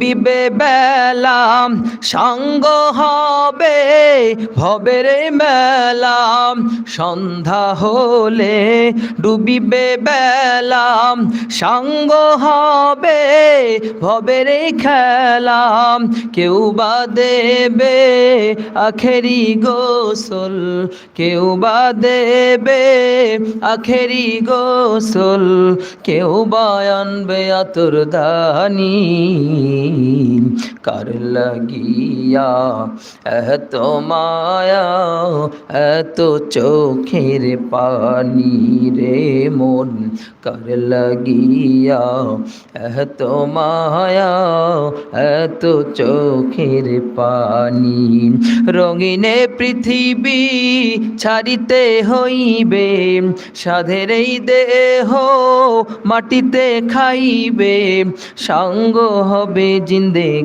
ডুবিবে বেলা সাঙ্গ হবে ভবের মেলা সন্ধ্যা হলে ডুবিবে বেলা সাঙ্গ হবে ভবের খেলা কেউ বা দেবে আখেরি গোসল, কেউ বা দেবে আখেরি গোসল, কেউ বা আনবে আতর দানি। Amém. কার লাগিয়া এত মায়া এত চোখের পানি রে মন কার লাগিয়া এত মায়া এত চোখের পানি রঙিনে পৃথিবী ছাড়িতে হইবে সাধের এই দেহ মাটিতে খাইবে সাঙ্গ হবে জিন্দে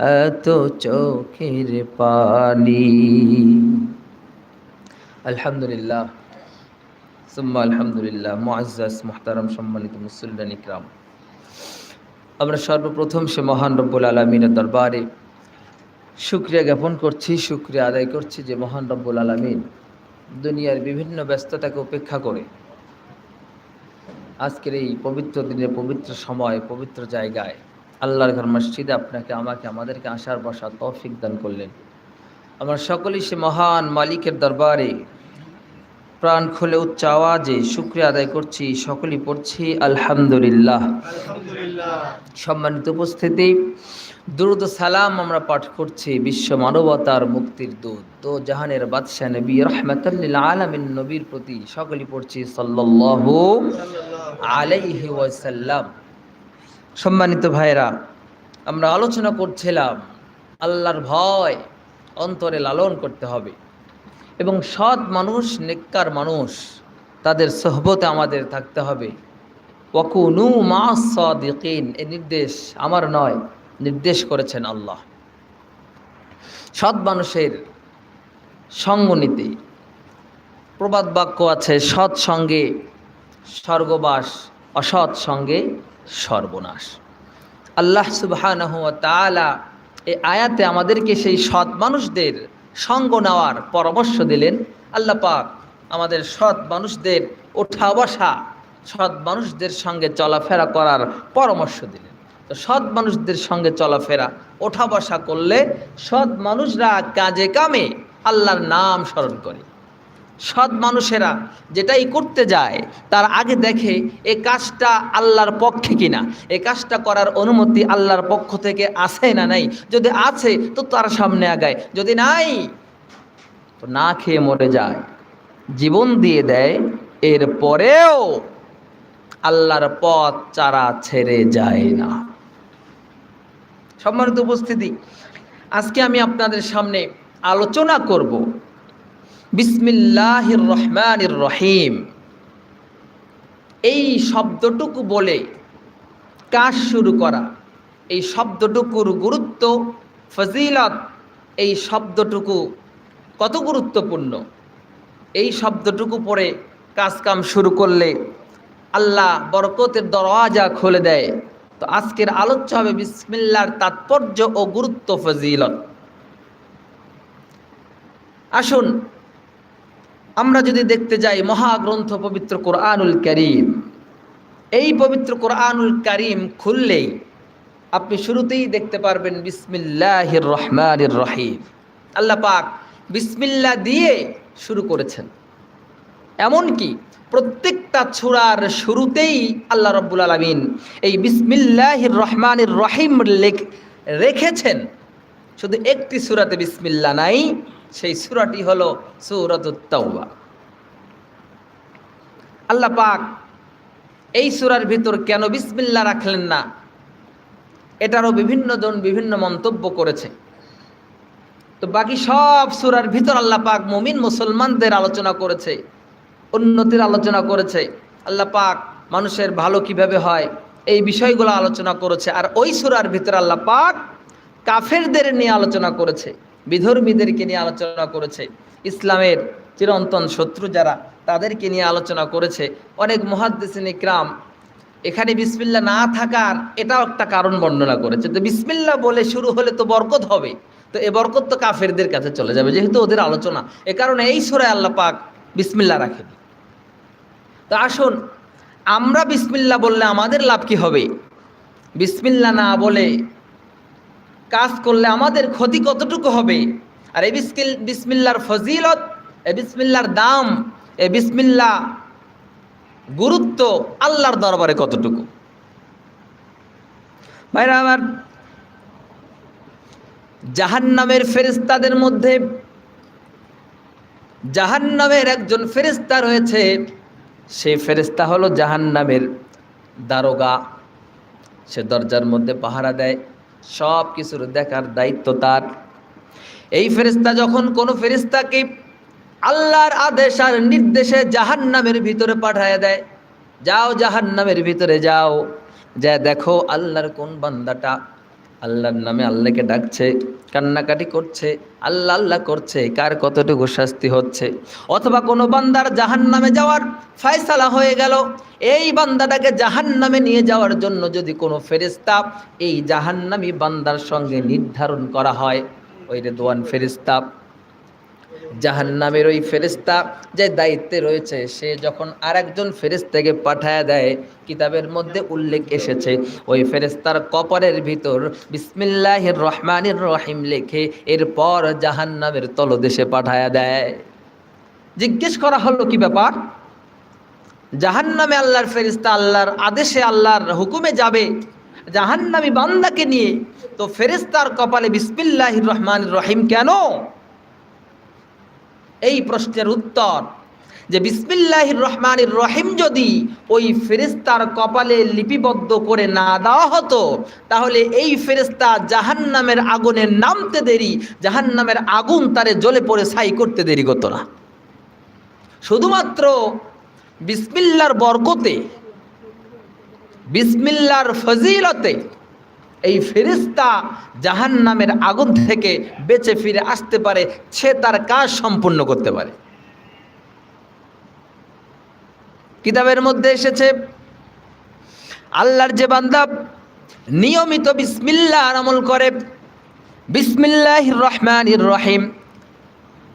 এত চোখের পানি। আলহামদুলিল্লাহ। সুম্মা আলহামদুলিল্লাহ। মুআজ্জাজ, মুহতারাম, সম্মানিত মুসল্লান ইকরাম। আমরা সর্বপ্রথম সে মহান রব্বুল আলমিনের দরবারে শুক্রিয়া জ্ঞাপন করছি, শুক্রিয়া আদায় করছি যে মহান রব্বুল আলমিন দুনিয়ার বিভিন্ন ব্যস্ততাকে উপেক্ষা করে আজকের এই পবিত্র দিনে পবিত্র সময়, পবিত্র জায়গায় আল্লাহর ঘর মসজিদে আপনাকে, আমাকে, আমাদেরকে আসার বসা তৌফিক দান করলেন। আমরা সকলেই সে মহান মালিকের দরবারে প্রাণ খুলে উচ্চ আওয়াজে শুক্রিয়া আদায় করছি, সকলেই পড়ছি আলহামদুলিল্লাহ। সম্মানিত উপস্থিতি, দুরুদ সালাম আমরা পাঠ করছি বিশ্ব মানবতার মুক্তির দূত। তো জাহানের বাদশাহ নবী রহমতুল্লিল আলমিন নবীর প্রতি সকলেই পড়ছি সাল্লাল্লাহু আলাইহি ওয়াসাল্লাম। সম্মানিত ভাইরা আমরা আলোচনা করছিলাম আল্লাহর ভয় অন্তরে লালন করতে হবে এবং সৎ মানুষ, নেককার মানুষ, তাদের সহবতে আমাদের থাকতে হবে। ওয়াকুনু মা সদিকিন, এ নির্দেশ আমার নয়, নির্দেশ করেছেন আল্লাহ। সৎ মানুষের সঙ্গ নিতে প্রবাদ বাক্য আছে, সৎ সঙ্গে, স্বর্গবাস, অসৎ সঙ্গে সর্বনাশ। আল্লাহ সুবাহ এই আয়াতে আমাদেরকে সেই সৎ মানুষদের সঙ্গ নেওয়ার পরামর্শ দিলেন। আল্লাহ পাক আমাদের সৎ মানুষদের ওঠা বসা, সৎ মানুষদের সঙ্গে চলাফেরা করার পরামর্শ দিলেন। তো সৎ মানুষদের সঙ্গে চলাফেরা, ওঠা বসা করলে সৎ মানুষরা কাজে কামে আল্লাহর নাম স্মরণ করে। সৎ মানুষেরা যেটাই করতে যায়, তার আগে দেখে এ কাজটা আল্লাহর পক্ষে কিনা, এ কাজটা করার অনুমতি আল্লাহর পক্ষ থেকে আছে না নাই? যদি আছে, তো তার সামনে আগায়। যদি নাই, তো না খেয়ে মরে যায়। জীবন দিয়ে দেয়, এর পরেও আল্লাহর পথ চারা ছেড়ে যায় না। সম্মানিত উপস্থিতি, আজকে আমি আপনাদের সামনে আলোচনা করব বিসমিল্লাহির রহমানির রহিম। এই শব্দটুকু বলে কাজ শুরু করা। এই শব্দটুকুর গুরুত্ব, ফজিলত, এই শব্দটুকু কত গুরুত্বপূর্ণ? এই শব্দটুকু পরে কাজকাম শুরু করলে আল্লাহ বরকতের দরওয়াজা খুলে দেয়। তো আজকের আলোচ্য হবে বিসমিল্লার তাৎপর্য ও গুরুত্ব, ফজিলত। আসুন আমরা যদি দেখতে যাই মহাগ্রন্থ পবিত্র কোরআনুল করিম, এই পবিত্র কোরআনুল করিম খুললেই আপনি শুরুতেই দেখতে পারবেন বিসমিল্লাহির রহমানির রহিম। আল্লাহ পাক বিসমিল্লা দিয়ে শুরু করেছেন। এমনকি প্রত্যেকটা ছোড়ার শুরুতেই আল্লাহ রব্বুল আলমিন এই বিসমিল্লাহির রহমানির রহিম লেখ, রেখেছেন। শুধু একটি সুরাতে বিসমিল্লা নাই সেই সুরাটি হলো সৌরতুত্তাউবা আল্লাহ পাক এই সুরার ভিতর কেন বিসমিল্লা রাখলেন না? এটারও বিভিন্ন জন বিভিন্ন মন্তব্য করেছে। তো বাকি সব সুরার ভিতর আল্লাহ পাক মুমিন মুসলমানদের আলোচনা করেছে, উন্নতির আলোচনা করেছে। আল্লাহ পাক মানুষের ভালো কীভাবে হয় এই বিষয়গুলো আলোচনা করেছে। আর ওই সুরার ভিতর আল্লাহ পাক কাফেরদের নিয়ে আলোচনা করেছে। বিধর্মীদেরকে নিয়ে আলোচনা করেছে। ইসলামের চিরন্তন শত্রু যারা, তাদেরকে নিয়ে আলোচনা করেছে। অনেক মহাদ্দেশিন ইকরাম এখানে বিসমিল্লা না থাকার এটাও একটা কারণ বর্ণনা করেছে। তো বিসমিল্লা বলে শুরু হলে তো বরকত হবে। তো এ বরকত তো কাফেরদের কাছে চলে যাবে, যেহেতু ওদের আলোচনা। এ কারণে এই সুরায় আল্লাহ পাক বিসমিল্লা রাখেনি তো আসুন, আমরা বিসমিল্লা বললে আমাদের লাভ কি হবে? বিসমিল্লা না বলে কাজ করলে আমাদের ক্ষতি কতটুকু হবে? আর এই বিসকিল, বিসমিল্লার ফজিলত এ বিসমিল্লার দাম এ বিসমিল্লা গুরুত্ব আল্লাহর দরবারে কতটুকু? ভাইরা আমার, জাহান্নামের ফেরেস্তাদের মধ্যে জাহান্নামের একজন ফেরেস্তা রয়েছে, সেই ফেরেস্তা হলো জাহান্নামের দারোগা। সে দরজার মধ্যে পাহারা দেয়। সব কিছুর দেখার দায়িত্ব তার। এই ফেরিস্তা যখন কোনো ফেরিস্তাকে আল্লাহর আদেশ আর নির্দেশে জাহান নামের ভিতরে পাঠায় দেয়, যাও জাহান নামের ভিতরে যাও, যে দেখো আল্লাহর কোন বান্দাটা আল্লাহর নামে আল্লাহকে ডাকছে, কান্নাকাটি করছে, আল্লাহ আল্লাহ করছে, কার কতটুকু শাস্তি হচ্ছে? অথবা কোনো বান্দার জাহান নামে যাওয়ার ফয়সালা হয়ে গেল, এই বান্দাটাকে জাহান নামে নিয়ে যাওয়ার জন্য যদি কোনো ফেরিস্তা এই জাহান্নামী বান্দার সঙ্গে নির্ধারণ করা হয়, ওই রেদোয়ান ফেরিস্তা জাহান্নামের ওই ফেরেস্তা যে দায়িত্বে রয়েছে, সে যখন আরেকজন ফেরেস্তাকে পাঠায় দেয়, কিতাবের মধ্যে উল্লেখ এসেছে, ওই ফেরেস্তার কপরের ভিতর বিসমিল্লাহির রহমানির রহিম লেখে, এরপর জাহান্নামের তলদেশে পাঠায় দেয়। জিজ্ঞেস করা হলো, কি ব্যাপার? জাহান্নামে আল্লাহর ফেরিস্তা আল্লাহর আদেশে আল্লাহর হুকুমে যাবে, জাহান্নামী বান্দাকে নিয়ে? তো ফেরেস্তার কপালে বিসমিল্লাহির রহমানির রহিম কেন? এই প্রশ্নের উত্তর যে বিসমিল্লাহির রহমানির রহিম যদি ওই ফেরেস্তার কপালে লিপিবদ্ধ করে না দেওয়া হতো, তাহলে এই ফেরেস্তা জাহান্নামের আগুনে নামতে দেরি, জাহান্নামের আগুন তারে জ্বলে পড়ে ছাই করতে দেরি করতো না। শুধুমাত্র বিসমিল্লার বরকতে, বিসমিল্লার ফজিলতে এই ফেরিস্তা জাহান নামের আগুন থেকে বেঁচে ফিরে আসতে পারে, সে তার কাজ সম্পূর্ণ করতে পারে। কিতাবের মধ্যে এসেছে, আল্লাহর যে বান্দা নিয়মিত বিসমিল্লাহ আমল করে বিসমিল্লাহ রহমান রহিম,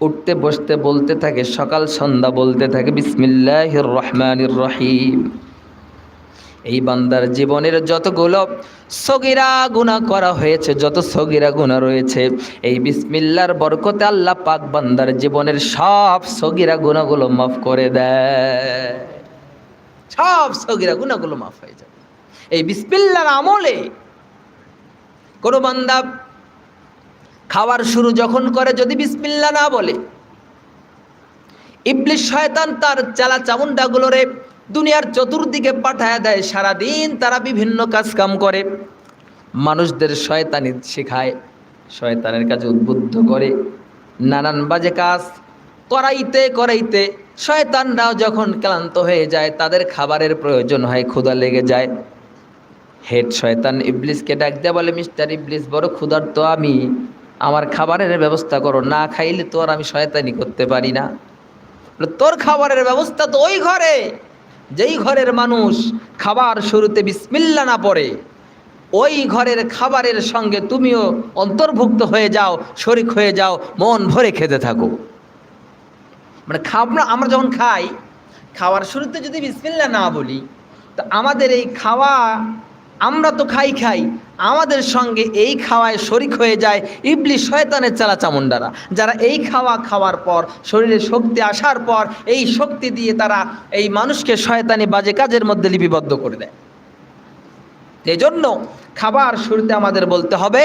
উঠতে বসতে বলতে থাকে, সকাল সন্ধ্যা বলতে থাকে বিসমিল্লাহ রহমান রহিম। এই বান্দার জীবনের যতগুলো সগিরা গুণা করা হয়েছে, যত সগিরা গুণা রয়েছে, এই বিসমিল্লার বরকতে আল্লাহ পাক বান্দার জীবনের সব সগিরা গুণাগুলো মাফ করে দেয়। সব সগিরা গুণাগুলো মাফ হয়ে যায় এই বিসমিল্লার আমলে কোনো বান্দা খাবার শুরু যখন করে, যদি বিসমিল্লা না বলে, ইবলিশ শয়তান তার চালা চামুন্ডাগুলোরে দুনিয়ার চতুর্দিকে পাঠায় দেয়, সারাদিন তারা বিভিন্ন কাজ কাম করে। মানুষদের শয়তানি শেখায়, শয়তানের কাছে উদ্বুদ্ধ করে। নানান বাজে কাজ করাইতে করাইতে শয়তানরাও যখন ক্লান্ত হয়ে যায়, তাদের খাবারের প্রয়োজন হয়, ক্ষুধা লেগে যায়। হেড শয়তান ইবলিসকে ডাক দেয়া বলে, মিস্টার ইবলিস, বড় ক্ষুধার্ত আমি। আমার খাবারের ব্যবস্থা করো, না খাইলে তো আর আমি শয়তানি করতে পারি না। তোর খাবারের ব্যবস্থা তো ওই ঘরে। যেই ঘরের মানুষ খাবার শুরুতে বিসমিল্লা না পড়ে, ওই ঘরের খাবারের সঙ্গে তুমিও অন্তর্ভুক্ত হয়ে যাও, শরিক হয়ে যাও, মন ভরে খেতে থাকো। মানে খাবার আমরা যখন খাই, খাওয়ার শুরুতে যদি বিসমিল্লা না বলি, তো আমাদের এই খাওয়া আমরা তো খাই খাই। আমাদের সঙ্গে এই খাওয়ায় শরিক হয়ে যায় ইবলি শয়তানের চালা চামুন্ডারা। যারা এই খাওয়া খাওয়ার পর, শরীরে শক্তি আসার পর, এই শক্তি দিয়ে তারা এই মানুষকে শয়তানি বাজে কাজের মধ্যে লিপিবদ্ধ করে দেয়। এই জন্য খাবার শুরুতে আমাদের বলতে হবে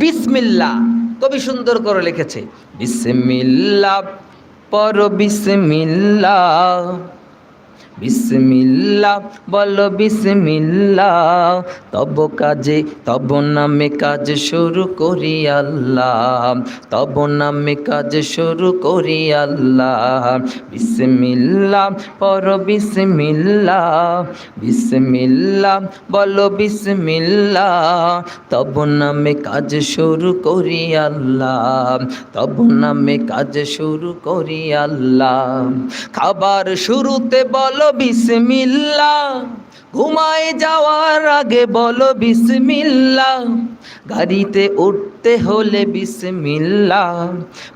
বিসমিল্লা কবি সুন্দর করে লিখেছে বিসমিল্লা পর বিসমিল্লা বিসমিল্লা বলো বিসমিল্লা তব কাজে, তব নামে কাজ শুরু করি আল্লাহ। তব নামে কাজ শুরু করি আল্লাহ। বিসমিল্লা পর বিসমিল্লা বিসমিল্লা বলো বিসমিল্লা তব নামে কাজ শুরু করি আল্লাহ। তব নামে কাজ শুরু করি আল্লাহ। খাবার শুরুতে বলো বিসমিল্লা ঘুমায় যাওয়ার আগে বলো বিসমিল্লা গাড়িতে উঠতে হলে বিসমিল্লা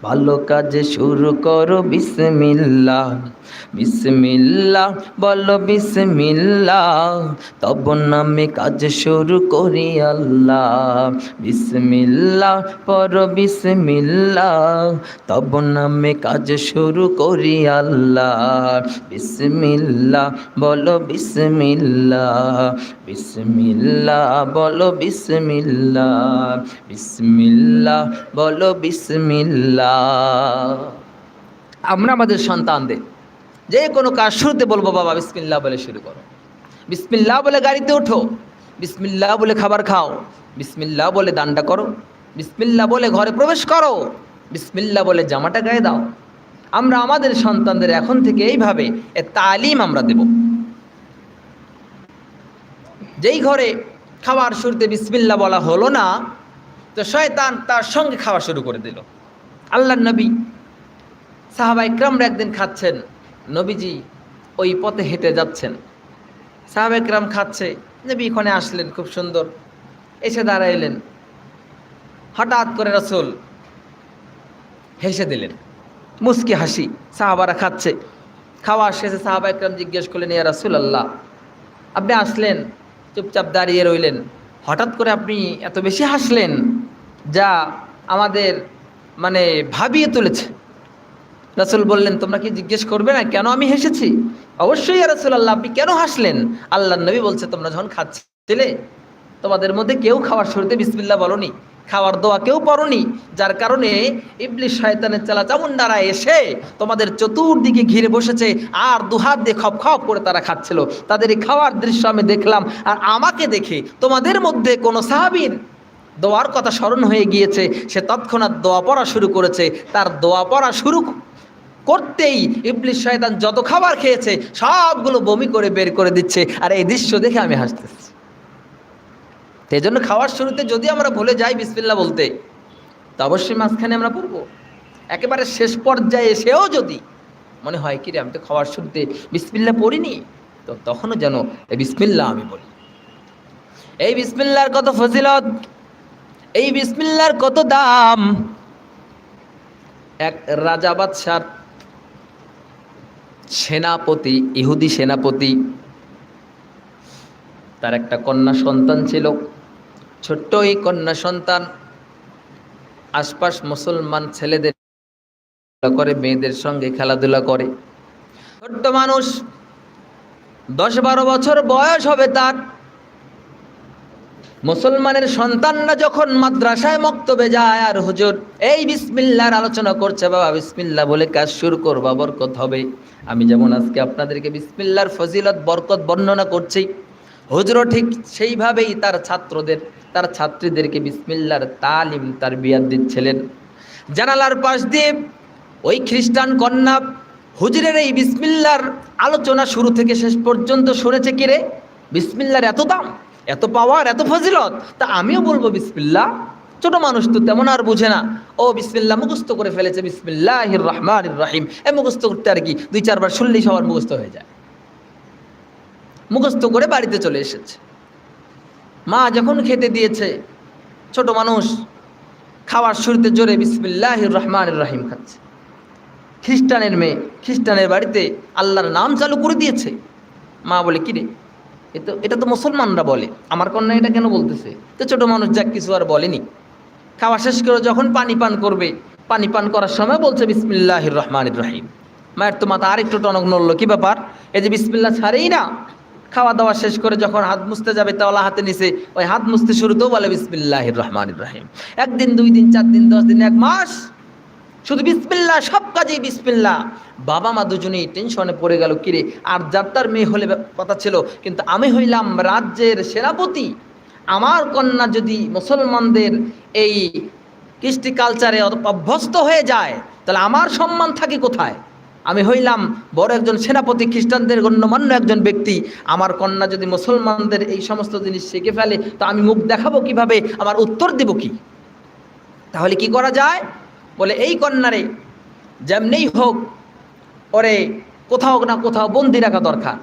ভালো কাজে শুরু করো বিসমিল্লা বিসমিল্লা বলো বিসমিল্লা তব নামে কাজ শুরু করি আল্লাহ। বিসমিল্লা পর বিসমিল্লা তব নামে কাজ শুরু করি আল্লাহ। বিসমিল্লা বলো বিসমিল্লা বিসমিল্লা বলো বিসমিল্লা বিসমিল্লা বলো বিসমিল্লা আমরা আমাদের সন্তানদের যে কোনো কাজ শুরুতে বলব, বাবা বিসমিল্লা বলে শুরু করো। বিসমিল্লা বলে গাড়িতে ওঠো। বিসমিল্লা বলে খাবার খাও। বিসমিল্লা বলে দানটা করো। বিসমিল্লা বলে ঘরে প্রবেশ করো। বিসমিল্লা বলে জামাটা গায়ে দাও। আমরা আমাদের সন্তানদের এখন থেকে এইভাবে তালিম আমরা দেব। যেই ঘরে খাবার শুরুতে বিসমিল্লা বলা হলো না, তো শয়তান তার সঙ্গে খাওয়া শুরু করে দিল। আল্লাহ নবী সাহাবা ইকরামরা একদিন খাচ্ছেন। নবীজি ওই পথে হেঁটে যাচ্ছেন। সাহাবা ইকরাম খাচ্ছে, নবী এখানে আসলেন, খুব সুন্দর। এসে দাঁড়াইলেন। হঠাৎ করে রসুল হেসে দিলেন, মুস্কি হাসি, সাহাবারা খাচ্ছে। খাওয়া শেষে সাহাবা ইকরাম জিজ্ঞেস করলেন, ইয়া রাসুল আল্লাহ আপনি আসলেন? চুপচাপ দাঁড়িয়ে রইলেন। হঠাৎ করে আপনি এত বেশি হাসলেন যা আমাদের মানে ভাবিয়ে তুলেছে। রাসুল বললেন, তোমরা কি জিজ্ঞেস করবে না কেন আমি হেসেছি? অবশ্যই রাসুল আল্লাহ আপনি কেন হাসলেন? আল্লাহ নবী বলছে, তোমরা যখন খাচ্ছিলে, তোমাদের মধ্যে কেউ খাওয়ার শুরুতে বিসমিল্লা বলনি। খাওয়ার দোয়া কেউ পড়নি। যার কারণে ইবলিশ শয়তানের চালা চামুন্ডারা এসে তোমাদের চতুর্দিকে ঘিরে বসেছে আর দুহাত দিয়ে খপ খপ করে তারা খাচ্ছিল। তাদের এই খাওয়ার দৃশ্য আমি দেখলাম আর আমাকে দেখে তোমাদের মধ্যে কোনো সাহাবীর দোয়ার কথা স্মরণ হয়ে গিয়েছে। সে তৎক্ষণাৎ দোয়া পড়া শুরু করেছে। তার দোয়া পড়া শুরু করতেই ইবলিশ শয়তান যত খাবার খেয়েছে, সবগুলো বমি করে বের করে দিচ্ছে। আর এই দৃশ্য দেখে আমি হাসতেছি। সেই জন্য খাওয়ার শুরুতে যদি আমরা ভুলে যাই বিসমিল্লা বলতে, তো অবশ্যই মাঝখানে আমরা পড়ব। একেবারে শেষ পর্যায়ে এসেও যদি মনে হয় কি রে আমি তো খাওয়ার শুরুতে বিসমিল্লা পড়িনি। তো তখনও যেন এই বিসমিল্লা আমি বলি। এই বিসমিল্লার কত ফজিলত, এই বিসমিল্লার কত দাম। এক রাজা বাদশার সেনাপতি, ইহুদি সেনাপতি। তার একটা কন্যা সন্তান ছিল। ছোট্ট এই কন্যা সন্তান আশপাশ মুসলমান ছেলেদের করে, মেয়েদের সঙ্গে খেলাধুলা করে। ছোট্ট মানুষ, দশ বারো বছর বয়স হবে তার। মুসলমানের সন্তানরা যখন মাদ্রাসায় মক্তবে যায়, আর হুজুর, এই বিসমিল্লার আলোচনা করছে বাবা বিসমিল্লা বলে কাজ শুরু করবা, বরকত হবে। আমি যেমন আজকে আপনাদেরকে বিসমিল্লার ফজিলত, বরকত বর্ণনা করছি। হুজুরও ঠিক সেইভাবেই তার ছাত্রদের, তার ছাত্রীদেরকে বিসমিল্লার তালিম তার বিয়াদ দিচ্ছিলেন। জানালার পাশ দিয়ে ওই খ্রিস্টান কন্যা হুজুরের এই বিসমিল্লার আলোচনা শুরু থেকে শেষ পর্যন্ত শুনেছে কিরে বিসমিল্লার এত দাম? এত পাওয়ার এত ফজিলত। তা আমিও বলব বিসমিল্লা ছোট মানুষ তো তেমন আর বুঝে না। ও বিসমিল্লা মুখস্থ করে ফেলেছে বিসমিল্লাহ রহমান রাহিম। এ মুখস্থ করতে আর কি, দুই, চারবার শুনলেই সবার মুখস্থ হয়ে যায়। মুখস্থ করে বাড়িতে চলে এসেছে। মা যখন খেতে দিয়েছে, ছোট মানুষ খাওয়ার শুরুতে জোরে বিসমিল্লাহ রহমান রাহিম খাচ্ছে। খ্রিস্টানের মেয়ে, খ্রিস্টানের বাড়িতে আল্লাহর নাম চালু করে দিয়েছে। মা বলে, কিরে এ তো এটা তো মুসলমানরা বলে। আমার কন্যা এটা কেন বলতেছে? তো ছোট মানুষ যাক, কিছু আর বলেনি। খাওয়া শেষ করে যখন পানি পান করবে, পানি পান করার সময় বলছে বিসমিল্লাহ রহমান রাহিম। মায়ের তো মাথা আরেকটু টনক নড়লো, কি ব্যাপার? এই যে বিসমিল্লা ছাড়েই না। খাওয়া দাওয়া শেষ করে যখন হাত মুছতে যাবে তাওলা হাতে নিছে, ওই হাত মুছতে শুরুতেও বলে বিসমিল্লাহ রহমান রাহিম। একদিন, দুই দিন, চার দিন, দশ দিন, এক মাস শুধু বিসমিল্লা সব কাজেই বিসমিল্লা বাবা মা দুজনেই টেনশনে পড়ে গেল, কিরে, আর যাত্রার মেয়ে হলে কথা ছিল। কিন্তু আমি হইলাম রাজ্যের সেনাপতি। আমার কন্যা যদি মুসলমানদের এই কৃষ্টি কালচারে অভ্যস্ত হয়ে যায়, তাহলে আমার সম্মান থাকে কোথায়? আমি হইলাম বড় একজন সেনাপতি, খ্রিস্টানদের গণ্যমান্য একজন ব্যক্তি। আমার কন্যা যদি মুসলমানদের এই সমস্ত জিনিস শিখে ফেলে, তো আমি মুখ দেখাবো কীভাবে? আমার উত্তর দেব কি? তাহলে কি করা যায়? বলে, এই কন্যারে, যেমনিই হোক, ওরে কোথাও না কোথাও বন্দি রাখা দরকার।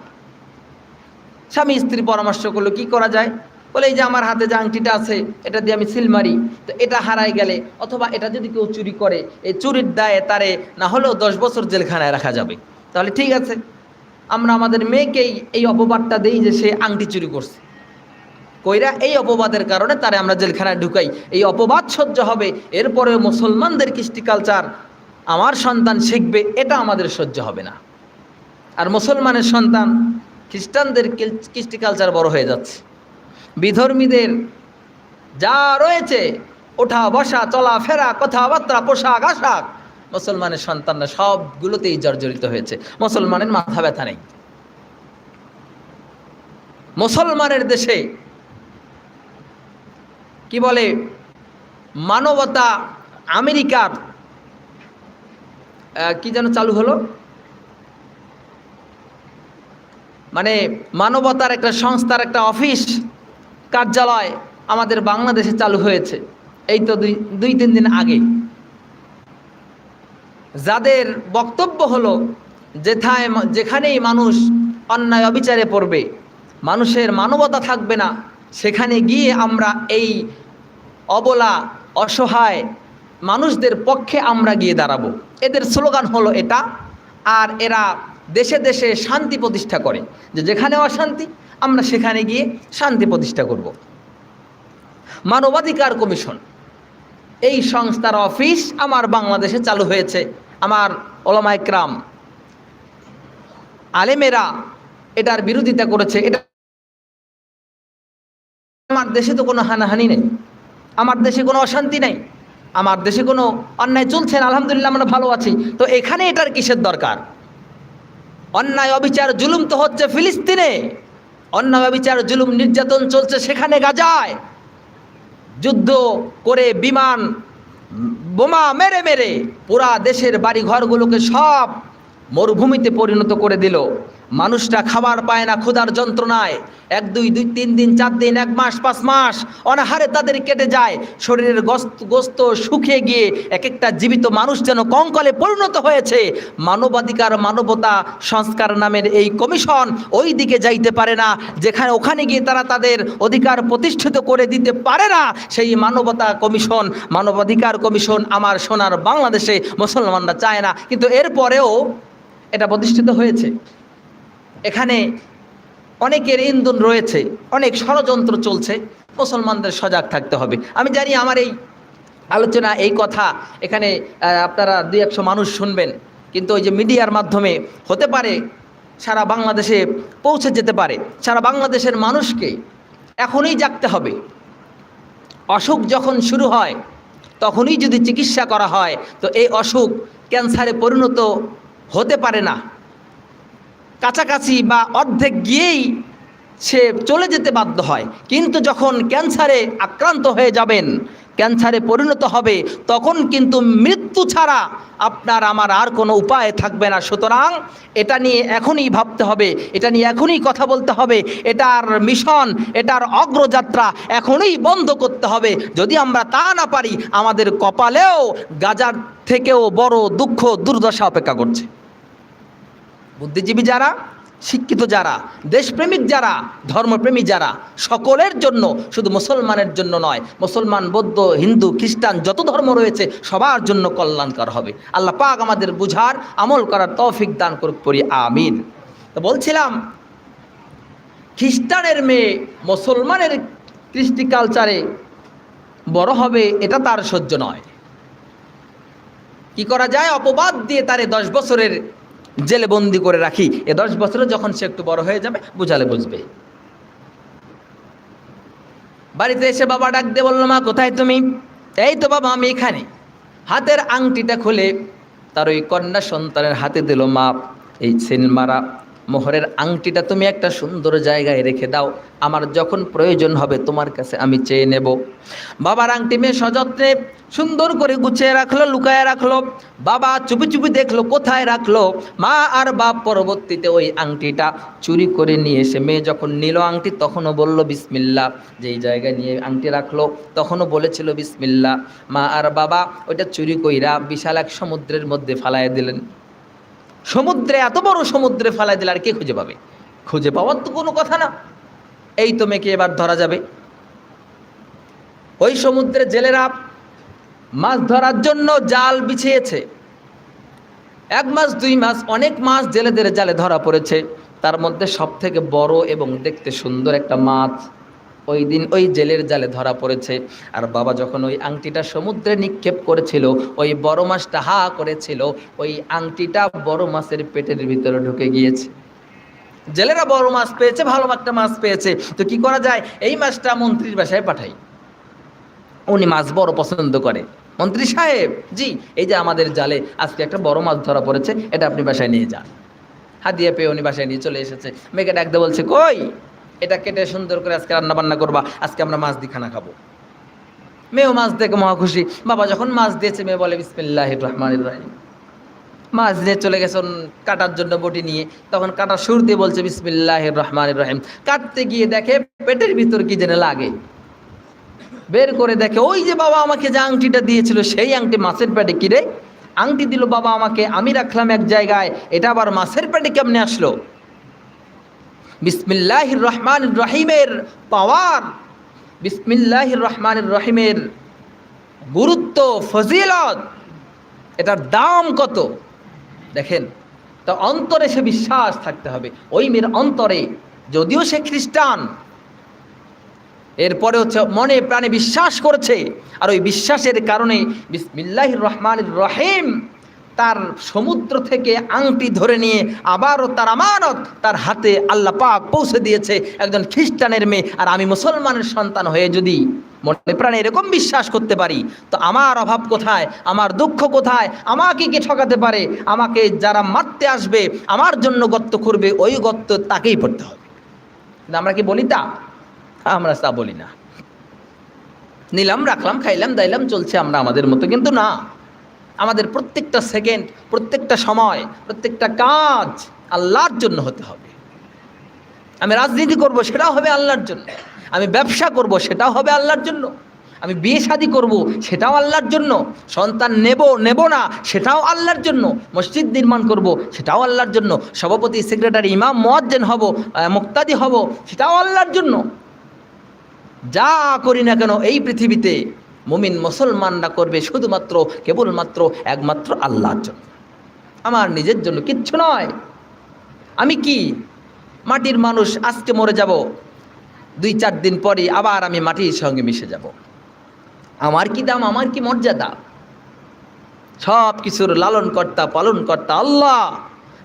স্বামী স্ত্রী পরামর্শ করল, কি করা যায়? বলে, এই যে আমার হাতে যে আংটিটা আছে, এটা দিয়ে আমি সিল মারি, তো এটা হারাই গেলে, অথবা এটা যদি কেউ চুরি করে, এই চুরির দায়ে তারে না হলেও দশ বছর জেলখানায় রাখা যাবে। তাহলে ঠিক আছে, আমরা আমাদের মেয়েকেই এই অপবাদটা দেই যে সে আংটি চুরি করছে। কইরা এই অপবাদের কারণে তারে আমরা জেলখানায় ঢুকাই। এই অপবাদ সহ্য হবে এরপরে মুসলমানদের কৃষ্টি কালচার আমার সন্তান শিখবে, এটা আমাদের সহ্য হবে না। আর মুসলমানের সন্তান খ্রিস্টানদের কৃষ্টি কালচার বড় হয়ে যাচ্ছে। বিধর্মীদের যা রয়েছে, ওঠা, বসা, চলা, ফেরা, কথাবার্তা, পোশাক, আশাক, মুসলমানের সন্তানরা সবগুলোতেই জর্জরিত হয়েছে। মুসলমানের মাথা ব্যথা নেই। মুসলমানের দেশে কি বলে? মানবতা আমেরিকার কি যেন চালু হলো? মানে মানবতার একটা সংস্থার একটা অফিস, কার্যালয় আমাদের বাংলাদেশে চালু হয়েছে। এই তো দুই দুই, তিন দিন আগে। যাদের বক্তব্য হলো, যেথায় যেখানেই মানুষ অন্যায় অবিচারে পড়বে, মানুষের মানবতা থাকবে না, সেখানে গিয়ে আমরা এই অবলা, অসহায় মানুষদের পক্ষে আমরা গিয়ে দাঁড়াবো। এদের স্লোগান হলো এটা, আর এরা দেশে দেশে শান্তি প্রতিষ্ঠা করে। যে যেখানে অশান্তি, আমরা সেখানে গিয়ে শান্তি প্রতিষ্ঠা করব। মানবাধিকার কমিশন, এই সংস্থার অফিস আমার বাংলাদেশে চালু হয়েছে। আমার ওলামাইক্রাম আলেমেরা এটার বিরোধিতা করেছে। এটা আমার দেশে তো কোনো হানাহানি নেই। আমার দেশে কোনো অশান্তি নেই, আমার দেশে কোনো অন্যায় চলছে না, আলহামদুলিল্লাহ আমরা ভালো আছি। তো এখানে এটার কিসের দরকার? অন্যায়, অবিচার, জুলুম তো হচ্ছে ফিলিস্তিনে। অন্যায়, অবিচার, জুলুম, নির্যাতন চলছে সেখানে গাজায়। যুদ্ধ করে বিমান, বোমা মেরে মেরে পুরা দেশের বাড়ি ঘরগুলোকে সব মরুভূমিতে পরিণত করে দিল। মানুষটা খাবার পায় না, ক্ষুধার যন্ত্রণায়। এক, দুই দুই, তিন দিন, চার দিন, এক মাস, পাঁচ মাস অনাহারে তাদের কেটে যায়। শরীরের গোস্ত গোস্ত শুকিয়ে গিয়ে এক একটা জীবিত মানুষ যেন কঙ্কলে পরিণত হয়েছে। মানবাধিকার, মানবতা সংস্কার নামের এই কমিশন ওই দিকে যাইতে পারে না, যেখানে ওখানে গিয়ে তারা তাদের অধিকার প্রতিষ্ঠিত করে দিতে পারে না। সেই মানবতা কমিশন, মানবাধিকার কমিশন আমার সোনার বাংলাদেশে মুসলমানরা চায় না। কিন্তু এরপরেও এটা প্রতিষ্ঠিত হয়েছে। এখানে অনেকের ইন্ধন রয়েছে, অনেক ষড়যন্ত্র চলছে, মুসলমানদের সজাগ থাকতে হবে। আমি জানি আমার এই আলোচনা, এই কথা এখানে আপনারা দুই একশো মানুষ শুনবেন, কিন্তু ওই যে মিডিয়ার মাধ্যমে হতে পারে, সারা বাংলাদেশে পৌঁছে যেতে পারে, সারা বাংলাদেশের মানুষকে এখনই জাগতে হবে। অসুখ যখন শুরু হয়, তখনই যদি চিকিৎসা করা হয়, তো এই অসুখ ক্যান্সারে পরিণত হতে পারে না। কাছাকাছি বা অর্ধেক গিয়েই সে চলে যেতে বাধ্য হয়। কিন্তু যখন ক্যান্সারে আক্রান্ত হয়ে যাবেন, ক্যান্সারে পরিণত হবে, তখন কিন্তু মৃত্যু ছাড়া আপনার আমার আর কোনো উপায় থাকবে না। সুতরাং এটা নিয়ে এখনই ভাবতে হবে, এটা নিয়ে এখনই কথা বলতে হবে, এটার মিশন, এটার অগ্রযাত্রা এখনই বন্ধ করতে হবে। যদি আমরা তা না পারি, আমাদের কপালেও, গাজার থেকেও বড় দুঃখ, দুর্দশা অপেক্ষা করছে। বুদ্ধিজীবী যারা, শিক্ষিত যারা, দেশপ্রেমিক যারা, ধর্মপ্রেমী যারা, সকলের জন্য, শুধু মুসলমানের জন্য নয়, মুসলমান, বৌদ্ধ, হিন্দু, খ্রিস্টান, যত ধর্ম রয়েছে, সবার জন্য কল্যাণকর হবে। আল্লাহ পাক আমাদের বুঝার, আমল করার তৌফিক দান করুক পড়ি আমিন। তো বলছিলাম, খ্রিস্টানের মেয়ে মুসলমানের কৃষ্টি কালচারে বড় হবে, এটা তার সহ্য নয়। কি করা যায়? অপবাদ দিয়ে তারে দশ বছরের জেলে বন্দি করে রাখি। এ দশ বছরে যখন সে একটু বড় হয়ে যাবে, বুঝালে বুঝবে। বাড়িতে এসে বাবা ডাক দিয়ে বলল, মা, কোথায় তুমি? এই তো বাবা, আমি এখানে। হাতের আংটিটা খুলে তার ওই কন্যা সন্তানের হাতে দিল মা এই সেন মারা মোহরের আংটিটা তুমি একটা সুন্দর জায়গায় রেখে দাও। আমার যখন প্রয়োজন হবে তোমার কাছে আমি চেয়ে নেব। বাবার আংটি মেয়ে সযত্নে সুন্দর করে গুছিয়ে রাখল, লুকায় রাখল। বাবা চুপি চুপি দেখল কোথায় রাখল। মা আর বাপ পরবর্তীতে ওই আংটিটা চুরি করে নিয়ে এসে মেয়ে যখন নিল আংটি তখনও বলল বিসমিল্লা যেই জায়গায় নিয়ে আংটি রাখল তখনও বলেছিল বিসমিল্লা মা আর বাবা ওইটা চুরি কইরা বিশাল এক সমুদ্রের মধ্যে ফালায় দিলেন। সমুদ্রে, এত বড় সমুদ্রে ফালাই দিলে আর কে খুঁজে পাবে? খুঁজে পাওয়ার তো কোনো কথা না। এই তো মেয়েকে এবার ধরা যাবে। ওই সমুদ্রে জেলেরা মাছ ধরার জন্য জাল বিছিয়েছে। এক মাস, দুই মাস, অনেক মাছ জেলেদের জালে ধরা পড়েছে। তার মধ্যে সব থেকে বড় এবং দেখতে সুন্দর একটা মাছ ওই দিন ওই জেলের জালে ধরা পড়েছে। আর বাবা যখন ওই আংটিটা সমুদ্রে নিক্ষেপ করেছিল, ওই বড় মাছটা হা করেছিল, ওই আংটিটা বড় মাছের পেটের ভিতরে ঢুকে গিয়েছে। জেলেরা বড় মাছ পেয়েছে, ভালো একটা মাছ পেয়েছে। তো কি করা যায়? এই মাছটা মন্ত্রীর বাসায় পাঠাই। উনি মাছ বড় পছন্দ করে। মন্ত্রী সাহেব, জি, এই যে আমাদের জালে আজকে একটা বড় মাছ ধরা পড়েছে, এটা আপনি বাসায় নিয়ে যান। হাদিয়া পেয়ে উনি বাসায় নিয়ে চলে এসেছে। মেয়েকে ডাকতে বলছে, কই? এটা কেটে সুন্দর করে আজকে রান্না বান্না করবা। আজকে আমরা মাছ দিয়ে খানা খাব। মেয়েও মাছ দেখে মহা খুশি। বাবা যখন মাছ দিয়েছে, মেয়ে বলে বিসমিল্লাহ রহমান রাহিম। মাছ নিয়ে চলে গেছেন কাটার জন্য বটি নিয়ে। তখন কাটার সুর দিয়ে বলছে বিসমিল্লাহ রহমান রহিম। কাটতে গিয়ে দেখে পেটের ভিতর কি যেন লাগে। বের করে দেখে, ওই যে বাবা আমাকে যে আংটিটা দিয়েছিল, সেই আংটি মাছের পেটে কিরে আংটি দিল বাবা আমাকে, আমি রাখলাম এক জায়গায়। এটা আবার মাছের পেটে কেমনে আসলো? বিসমিল্লাহ রহমান রহিমের পাওয়ার বিসমিল্লাহ রহমান রহিমের গুরুত্ব, ফজিলত, এটার দাম কত? দেখেন, তা অন্তরে সে বিশ্বাস থাকতে হবে। ওই মেয়ের অন্তরে, যদিও সে খ্রিস্টান, এরপরে হচ্ছে মনে প্রাণে বিশ্বাস করেছে, আর ওই বিশ্বাসের কারণে বিসমিল্লাহ রহমান রহিম তার সমুদ্র থেকে আংটি ধরে নিয়ে আবারও তার আমানত তার হাতে আল্লাহ পাক পৌঁছে দিয়েছে একজন খ্রিস্টানের মেয়ে। আর আমি মুসলমানের সন্তান হয়ে যদি মনে প্রাণে এরকম বিশ্বাস করতে পারি, তো আমার অভাব কোথায়? আমার দুঃখ কোথায়? আমাকে কে ঠকাতে পারে? আমাকে যারা মারতে আসবে, আমার জন্য গর্ত করবে ওই গর্ত তাকেই পড়তে হবে। আমরা কি বলি তা? আমরা তা বলি না। নিলাম, রাখলাম, খাইলাম, দাইলাম, চলছে আমরা আমাদের মতো কিন্তু না। আমাদের প্রত্যেকটা সেকেন্ড, প্রত্যেকটা সময়, প্রত্যেকটা কাজ আল্লাহর জন্য হতে হবে। আমি রাজনীতি করব, সেটাও হবে আল্লাহর জন্য। আমি ব্যবসা করব, সেটাও হবে আল্লাহর জন্য। আমি বিয়ে শাদি করব, সেটাও আল্লাহর জন্য। সন্তান নেব নেব না, সেটাও আল্লাহর জন্য। মসজিদ নির্মাণ করব, সেটাও আল্লাহর জন্য। সভাপতি, সেক্রেটারি, ইমাম, মোয়াজ্জেন হব মুক্তাদি হব, সেটাও আল্লাহর জন্য। যা করি না কেন, এই পৃথিবীতে মুমিন মুসলমানরা করবে শুধুমাত্র, কেবলমাত্র, একমাত্র আল্লাহর জন্য। আমার নিজের জন্য কিচ্ছু নয়। আমি কি? মাটির মানুষ, আজকে মরে যাব। দুই চার দিন পরে আবার আমি মাটির সঙ্গে মিশে যাব। আমার কি দাম? আমার কি মর্যাদা? সব কিছুর লালন কর্তা পালন কর্তা আল্লাহ।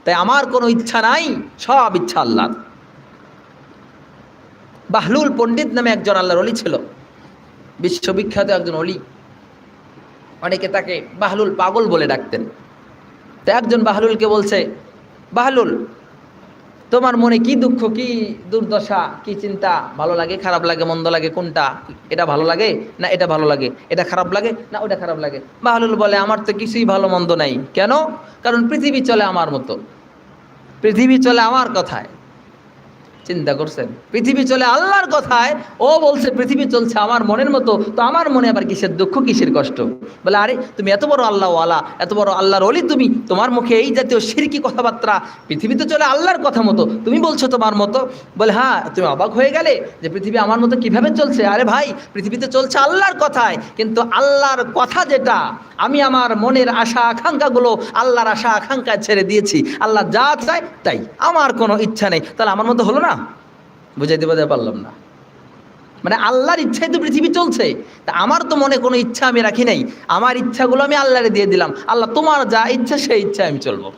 তাই আমার কোনো ইচ্ছা নাই, সব ইচ্ছা আল্লাহ বাহলুল পণ্ডিত নামে একজন আল্লাহর অলি ছিল। বিশ্ববিখ্যাত একজন অলি। অনেকে তাকে বাহলুল পাগল বলে ডাকতেন। তো একজন বাহলুলকে বলছে, বাহলুল, তোমার মনে কি দুঃখ, কি দুর্দশা, কি চিন্তা? ভালো লাগে, খারাপ লাগে, মন্দ লাগে, কোনটা? এটা ভালো লাগে না এটা ভালো লাগে? এটা খারাপ লাগে না ওটা খারাপ লাগে? বাহলুল বলে, আমার তো কিছুই ভালো মন্দ নাই। কেন? কারণ পৃথিবী চলে আমার মতো। পৃথিবী চলে আমার কথায়। চিন্তা করছেন? পৃথিবী চলে আল্লাহর কথায়, ও বলছে, পৃথিবী চলছে আমার মনের মতো। তো আমার মনে আবার কিসের দুঃখ, কিসের কষ্ট? বলে, আরে, তুমি এত বড় আল্লাহ আলা এত বড় আল্লাহর অলি তুমি, তোমার মুখে এই জাতীয় সিরকি কথাবার্তা, পৃথিবীতে চলে আল্লাহর কথা মতো, তুমি বলছো তোমার মতো? বলে হ্যাঁ তুমি অবাক হয়ে গেলে যে পৃথিবী আমার মতো কীভাবে চলছে? আরে ভাই, পৃথিবীতে চলছে আল্লাহর কথায়, কিন্তু আল্লাহর কথা যেটা, আমি আমার মনের আশা আকাঙ্ক্ষাগুলো আল্লাহর আশা আকাঙ্ক্ষায় ছেড়ে দিয়েছি। আল্লাহ যা চায়, তাই। আমার কোনো ইচ্ছা নেই। তাহলে আমার মতো হলো না? বুঝাইতে বোঝাতে পারলাম না। মানে আল্লাহর ইচ্ছাই তো পৃথিবী চলছে। তা আমার তো মনে কোনো ইচ্ছা আমি রাখি নাই। আমার ইচ্ছাগুলো আমি আল্লাহরে দিয়ে দিলাম। আল্লাহ তোমার যা ইচ্ছা সেই ইচ্ছা আমি চলবো।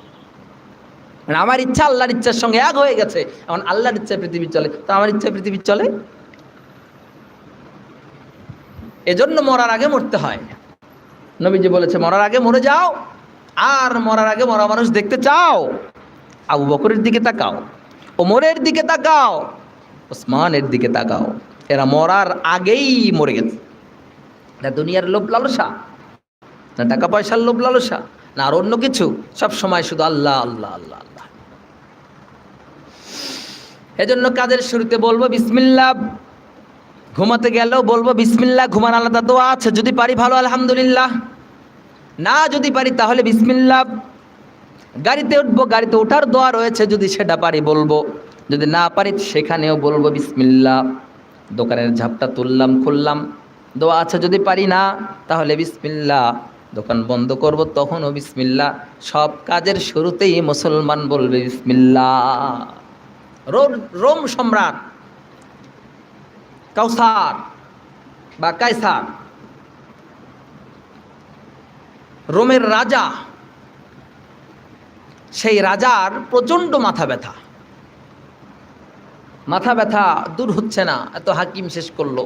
মানে আমার ইচ্ছা আল্লাহর ইচ্ছার সঙ্গে এক হয়ে গেছে। এখন আল্লাহর ইচ্ছায় পৃথিবী চলে। তো আমার ইচ্ছা পৃথিবী চলে? এজন্য মরার আগে মরতে হয়। নবীজি বলেছে, মরার আগে মরে যাও। আর মরার আগে মরা মানুষ দেখতে চাও। আবু বকরের দিকে তাকাও। ওমরের দিকে তাকাও, ওসমানের দিকে তাকাও। এরা মরার আগেই মরে গেছে। দুনিয়ার লোভ লালসা, না টাকা পয়সার লোভ লালসা, না আর অন্য কিছু। সব সময় শুধু আল্লাহ আল্লাহ আল্লাহ আল্লাহ। এজন্য কাজের শুরুতে বলব বিসমিল্লাহ। ঘুমাতে গেলেও বলব বিসমিল্লাহ ঘুমান আলাদা দোয়া আছে। যদি পারি ভালো, আলহামদুলিল্লাহ। না যদি পারি তাহলে বিসমিল্লাহ। গাড়িতে উঠবো, গাড়িতে ওঠার দোয়া রয়েছে, যদি সেটা পারি বলব। যদি না পারি সেখানেও বলব, বিসমিল্লাহ। দোকানের ঝাপটা তুললাম, খুললাম। দোয়া আছে, যদি পারি না, তাহলে বিসমিল্লাহ। দোকান বন্ধ করব, তখনও বিসমিল্লাহ। সব কাজের শুরুতেই মুসলমান বলবে বিসমিল্লা রোম সম্রাট, কাউসার বা কাইসার রোমের রাজা সেই রাজার প্রচণ্ড মাথা ব্যথা। মাথা ব্যথা দূর হচ্ছে না, এত হাকিম শেষ করল,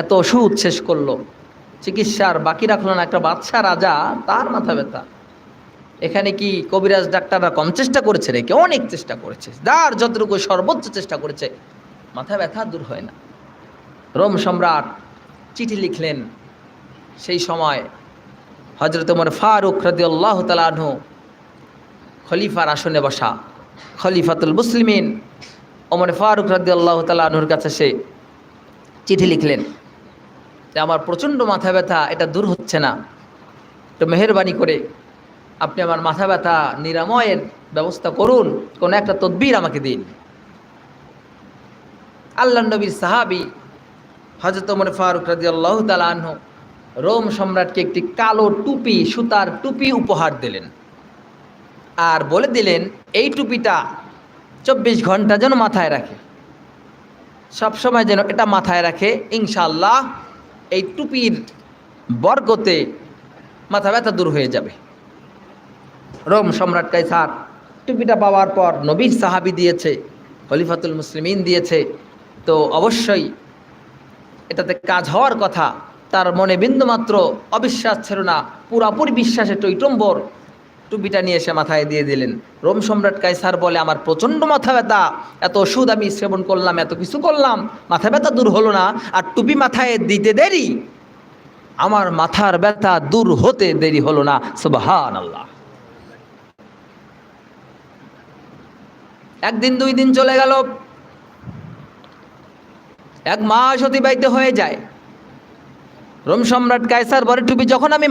এত ওষুধ শেষ করল, চিকিৎসার বাকি রাখল না, একটা বাদশা রাজা, তার মাথা ব্যথা। এখানে কি কবিরাজ ডাক্তাররা কম চেষ্টা করেছে রেখে অনেক চেষ্টা করেছে, যার যতটুকু সর্বোচ্চ চেষ্টা করেছে, মাথা ব্যথা দূর হয় না। রোম সম্রাট চিঠি লিখলেন, সেই সময় হজরত ফারুক রদি আল্লাহ তালাহ খলিফার আসনে বসা। খলিফাতুল মুসলিমিন ওমর ফারুক রদি আল্লাহ তালাহুর কাছে সে চিঠি লিখলেন যে, আমার প্রচণ্ড মাথা ব্যথা, এটা দূর হচ্ছে না। তো মেহরবানি করে আপনি আমার মাথা ব্যথা নিরাময়ের ব্যবস্থা করুন, কোনো একটা তদবির আমাকে দিন। আল্লাহ নবীর সাহাবি হজরত ওমর ফারুক রাজি আল্লাহ তালাহ রোম সম্রাটকে একটি কালো টুপি, সুতার টুপি উপহার দিলেন। আর বলে দিলেন, এই টুপিটা চব্বিশ ঘণ্টা যেন মাথায় রাখে। সব সময় যেন এটা মাথায় রাখে ইনশাল্লাহ এই টুপির বর্গতে মাথা ব্যথা দূর হয়ে যাবে। রোম সম্রাট কাইসার টুপিটা পাওয়ার পর নবীর সাহাবি দিয়েছে, খলিফাতুল মুসলিমিন দিয়েছে। তো অবশ্যই এটাতে কাজ হওয়ার কথা, তার মনে বিন্দুমাত্র অবিশ্বাস ছিল না, পুরাপুরি বিশ্বাসে টৈটম্বর টুপিটা নিয়ে এসে মাথায় দিয়ে দিলেন। রোম সম্রাট কাইসার বলে, আমার প্রচণ্ড মাথা ব্যথা। এত ওষুধ আমি সেবন করলাম, এত কিছু করলাম। মাথা ব্যথা দূর হলো না, আর টুপি মাথায় দিতে দেরি। আমার মাথার ব্যথা দূর হতে দেরি হলো না। সুবাহান আল্লাহ একদিন, দুই দিন চলে গেল। এক মাস অতিবাহিত হয়ে যায়। রোম সম্রাট কায়সার বরে, টুপি যখন আমি